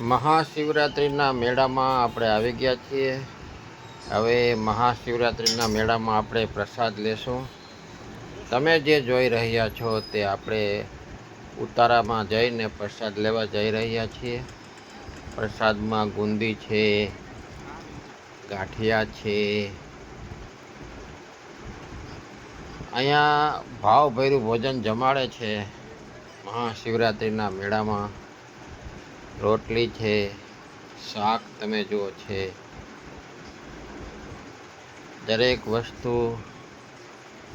મહાશિવરાત્રિના મેળામાં આપણે આવી ગયા છીએ. હવે મહાશિવરાત્રિના મેળામાં આપણે પ્રસાદ લેશું. તમે જે જોઈ રહ્યા છો તે આપણે ઉતારામાં જઈને પ્રસાદ લેવા જઈ રહ્યા છીએ. પ્રસાદમાં ગુંદી છે, ગાંઠિયા છે. અહીંયા ભાવભર્યું ભોજન જમાડે છે મહાશિવરાત્રિના મેળામાં. રોટલી છે, શાક તમે જુઓ છે. દરેક વસ્તુ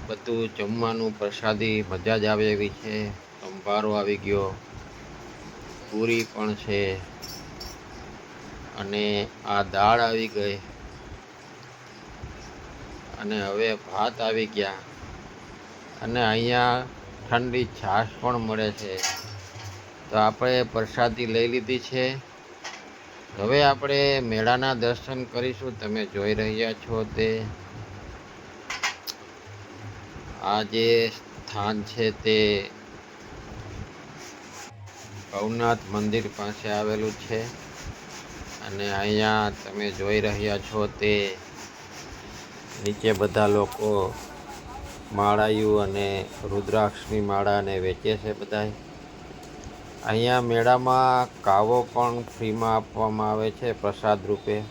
બધું જમવાનું પ્રસાદી મજા જ આવે એવી છે. સંભારો આવી ગયો, પૂરી પણ છે. અને આ દાળ આવી ગઈ. અને હવે ભાત આવી ગયા. અને અહીંયા ઠંડી છાશ પણ મળે છે. તો આપણે પ્રસાદી લઈ લીધી છે. હવે આપણે મેળાના દર્શન કરીશું. તમે જોઈ રહ્યા છો તે. આ જે સ્થાન છે તે ભવનાથ મંદિર પાસે આવેલું છે. અને અહીંયા તમે જોઈ રહ્યા છો તે નીચે બધા લોકો માળાયું અને રુદ્રાક્ષની માળાને વેચે છે બધાય. અહીંયા મેળામાં કાવો પણ ફ્રીમાં આપવામાં આવે છે પ્રસાદ રૂપે.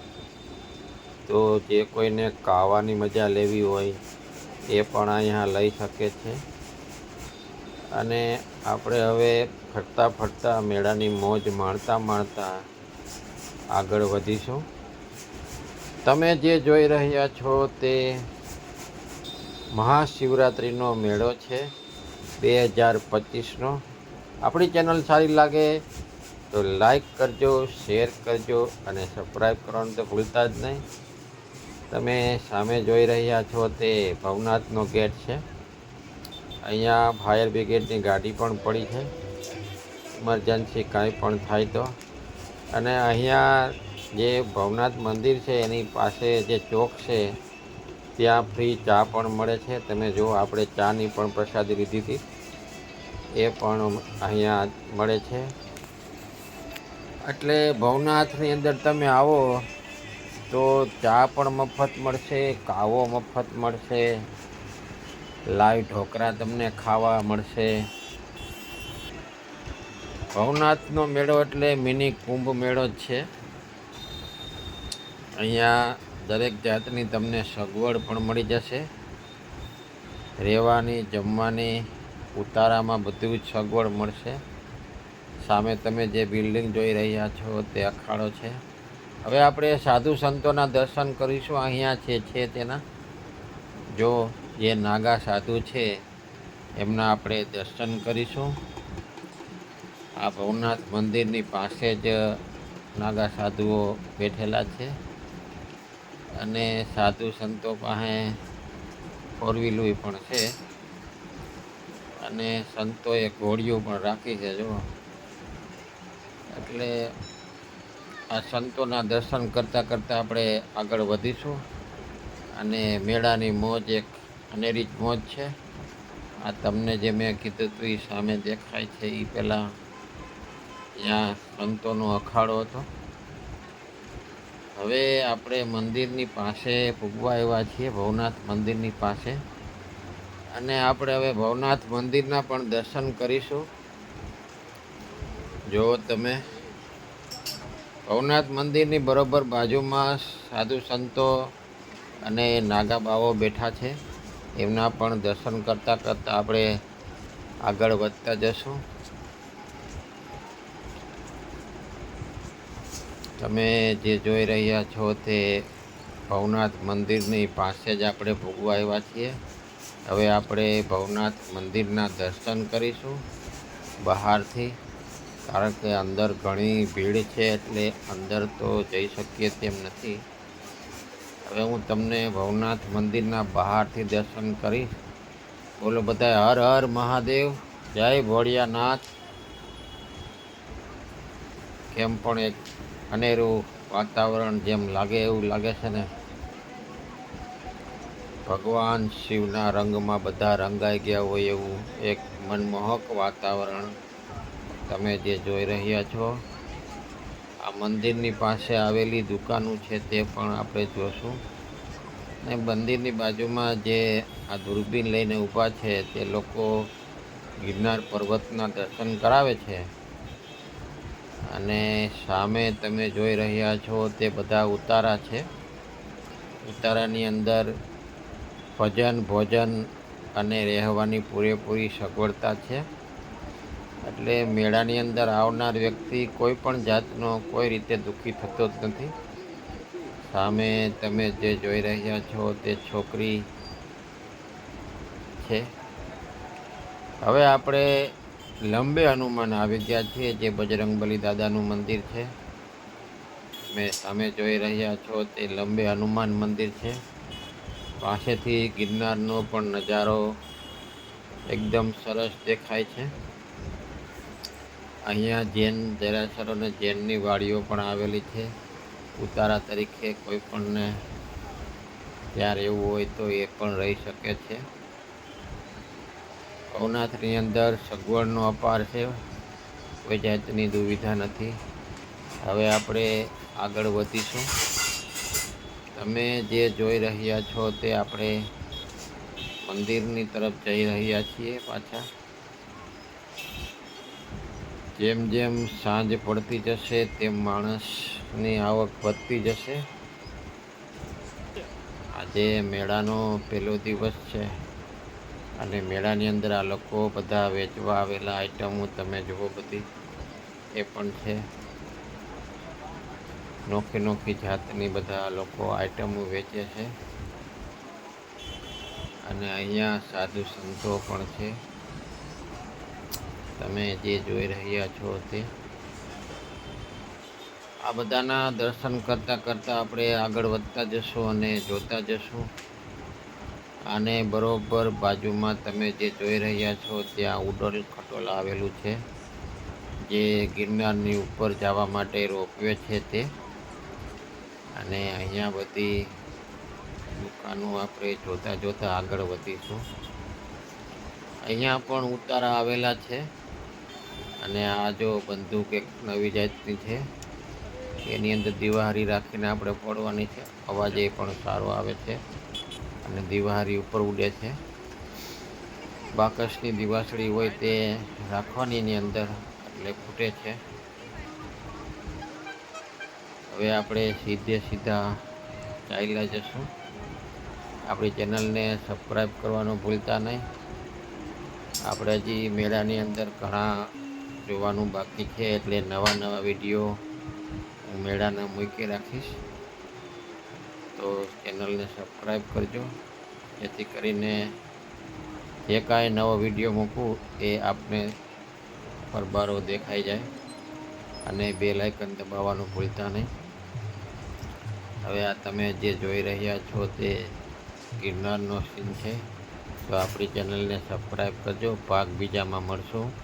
તો જે કોઈને કાવાની મજા લેવી હોય એ પણ અહીંયા લઈ શકે છે. અને આપણે હવે ફરતા ફરતા મેળાની મોજ માણતા માણતા આગળ વધીશું. તમે જે જોઈ રહ્યા છો તે મહાશિવરાત્રિનો મેળો છે, બે હજાર પચીસનો. આપણી ચેનલ સારી લાગે તો લાઈક કરજો શેર કરજો અને સબસ્ક્રાઈબ કરવાનું તો ભૂલતા જ નહીં. તમે સામે જોઈ રહ્યા છો તે ભવનાથનો ગેટ છે. અહીંયા ફાયર બ્રિગેડની ગાડી પણ પડી છે. ઇમરજન્સી કાંઈ પણ થાય તો. અને અહીંયા જે ભવનાથ મંદિર છે, એની પાસે જે ચોક છે, ત્યાં ફ્રી ચા પણ મળે છે. તમે જો આપણે ચાની પણ પ્રસાદી લીધી હતી. એ પણ અહીંયા મળે છે. એટલે ભવનાથની અંદર તમે આવો તો ચા પણ મફત મળશે, કાવો મફત મળશે લાઈવ ઢોકળા તમને ખાવા મળશે. ભવનાથનો મેળો એટલે મિની કુંભ મેળો જ છે. અહીંયા દરેક જાતની તમને સગવડ પણ મળી જશે. રહેવાની, જમવાની ઉતારામાં બધું જ સગવડ મળશે. સામે તમે જે બિલ્ડિંગ જોઈ રહ્યા છો તે અખાડો છે. હવે આપણે સાધુ સંતોના દર્શન કરીશું. અહીંયા છે છે તેના. જો જે નાગા સાધુ છે, એમના આપણે દર્શન કરીશું. આ ભવનાથ મંદિરની પાસે જ નાગા સાધુઓ બેઠેલા છે. અને સાધુ સંતો પાસે ફોર વ્હીલું પણ છે. અને સંતોએ ઘોડીઓ પણ રાખી છે જો એટલે આ સંતોના દર્શન કરતાં કરતાં આપણે આગળ વધીશું. અને મેળાની મોજ એક અનેરી જ મોજ છે. આ તમને જે મેં કીધું હતું એ સામે દેખાય છે એ પહેલાં ત્યાં સંતોનો અખાડો હતો. હવે આપણે મંદિરની પાસે પૂગવા આવ્યા છીએ, ભવનાથ મંદિરની પાસે. અને આપણે હવે ભવનાથ મંદિરના પણ દર્શન કરીશું. જો તમે. ભવનાથ મંદિરની બરોબર બાજુમાં સાધુ સંતો અને નાગા બેઠા છે. એમના પણ દર્શન કરતાં કરતાં આપણે આગળ વધતા જશું. તમે જે જોઈ રહ્યા છો તે ભવનાથ મંદિરની પાસે જ આપણે ભોગવા આવ્યા છીએ. હવે આપણે ભવનાથ મંદિરના દર્શન કરીશું બહારથી, કારણ કે અંદર ઘણી ભીડ છે એટલે અંદર તો જઈ શકીએ તેમ નથી. હવે હું તમને ભવનાથ મંદિરના બહારથી દર્શન કરીશ. બોલો બધા હર હર મહાદેવ, જય ભોળિયાનાથ. કેમ પણ એક અનેરું વાતાવરણ જેમ લાગે એવું લાગે છે ને? ભગવાન શિવના રંગમાં બધા રંગાઈ ગયા હોય એવું એક મનમોહક વાતાવરણ તમે જે જોઈ રહ્યા છો. આ મંદિરની પાસે આવેલી દુકાનો છે તે પણ આપણે જોશું. ને મંદિરની બાજુમાં જે આ દૂરબીન લઈને ઊભા છે તે લોકો ગિરનાર પર્વતના દર્શન કરાવે છે. અને સામે તમે જોઈ રહ્યા છો તે બધા ઉતારા છે. ઉતારાની અંદર ભજન, ભોજન અને રહેવાની પૂરેપૂરી સગવડતા છે. એટલે મેળાની અંદર આવનાર વ્યક્તિ કોઈ પણ જાતનો કોઈ રીતે દુઃખી થતો જ નથી. સામે તમે જે જોઈ રહ્યા છો તે છોકરી છે. હવે આપણે લંબે હનુમાન આવી ગયા છીએ જે બજરંગબલી દાદાનું મંદિર છે. મેં સામે જોઈ રહ્યા છો તે લંબે હનુમાન મંદિર છે. પાસેથી ગિરનારનો પણ નજારો એકદમ સરસ દેખાય છે. અહીંયા જૈન દેરાસર અને જૈનની વાડીઓ પણ આવેલી છે. ઉતારા તરીકે કોઈ પણને ત્યાં રહેવું હોય તો એ પણ રહી શકે છે. ભવનાથની અંદર સગવડનો અપાર છે. કોઈ જાતની દુવિધા નથી. હવે આપણે આગળ વધીશું. તમે જે જોઈ રહ્યા છો તે આપણે મંદિરની તરફ જઈ રહ્યા છીએ પાછા. જેમ જેમ સાંજ પડતી જશે તેમ માણસની આવક વધતી જશે. આજે મેળાનો પહેલો દિવસ છે અને મેળાની અંદર આ લોકો બધા વેચવા આવેલા આઈટમો તમે જુઓ બધી. એ પણ છે. નોખી નોખી જાતની બધા લોકો આઈટમો વેચે છે. અને અહીંયા સાધુ સંતો પણ છે. તમે જે જોઈ રહ્યા છો તે. આ બધાના દર્શન કરતાં કરતાં આપણે આગળ વધતા જશું અને જોતા જશું. અને બરોબર બાજુમાં તમે જે જોઈ રહ્યા છો ત્યાં ઉડલ ખટોલ આવેલું છે. જે ગિરનારની ઉપર જવા માટે રોપવે છે તે. અને અહીંયા બધી દુકાનો આપણે જોતાં જોતાં આગળ વધીશું. અહીંયા પણ ઉતારા આવેલા છે અને આ જો બંદૂક એક નવી જાતની છે. એની અંદર દિવાહારી રાખીને આપણે ફોડવાની છે. અવાજ એ પણ સારો આવે છે અને દિવાહારી ઉપર ઉડે છે. બાકસની દિવાસળી હોય તે રાખવાની એની અંદર એટલે ફૂટે છે. હવે આપણે સીધે સીધા ચાલ્યા જશું. આપણી ચેનલને સબસ્ક્રાઈબ કરવાનું ભૂલતા નહીં. આપણે હજી મેળાની અંદર ઘણા જોવાનું બાકી છે, એટલે નવા નવા વીડિયો હું મેળાના મૂકી રાખીશ. તો ચેનલને સબસ્ક્રાઈબ કરજો. જેથી કરીને જે કાંઈ નવો વીડિયો મૂકું એ આપને પરબારો દેખાઈ જાય. અને બે લાઇકન દબાવવાનું ભૂલતા નહીં. હવે આ તમે જે જોઈ રહ્યા છો તે ગિરનારનો સીન છે. તો આપણી ચેનલને સબસ્ક્રાઈબ કરજો. ભાગ બીજામાં મળશું.